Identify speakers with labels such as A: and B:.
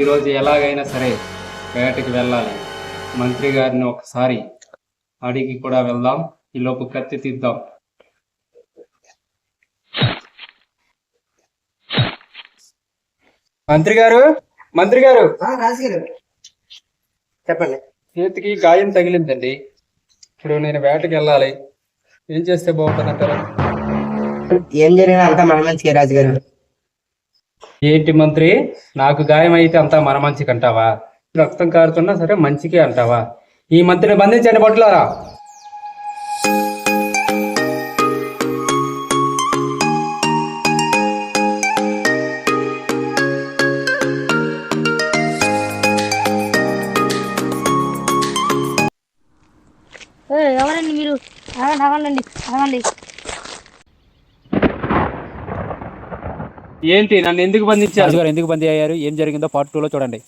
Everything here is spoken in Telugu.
A: ఈరోజు ఎలాగైనా సరే వేటకి వెళ్ళాలి. మంత్రి గారిని ఒకసారి అడిగి కూడా వెళ్దాం. ఈ లోపు కత్తి తీద్దాం. మంత్రి గారు? మంత్రి గారు?
B: చెప్పండి.
A: చేతికి గాయం తగిలిందండి. ఇప్పుడు నేను వేటకి వెళ్ళాలి. ఏం చేస్తే బాగుంటుంది అంటారు
B: ఏం జరిగినా అంతా మన మంచిగా రాజుగారు.
A: ఏంటి మంత్రి? నాకు గాయం అయితే అంతా మన మంచికి అంటావా? రక్తం కారుతున్నా సరే మంచికే అంటావా? ఈ మంత్రిని బంధించండి పట్టులారా
C: ఏ, ఎవరండి మీరు? ఆగండి ఆగండి.
A: ఏంటి? నన్ను ఎందుకు బంధించారు?
D: ఎందుకు బందీ అయ్యారు? ఏం జరిగిందో పార్ట్ టూలో చూడండి.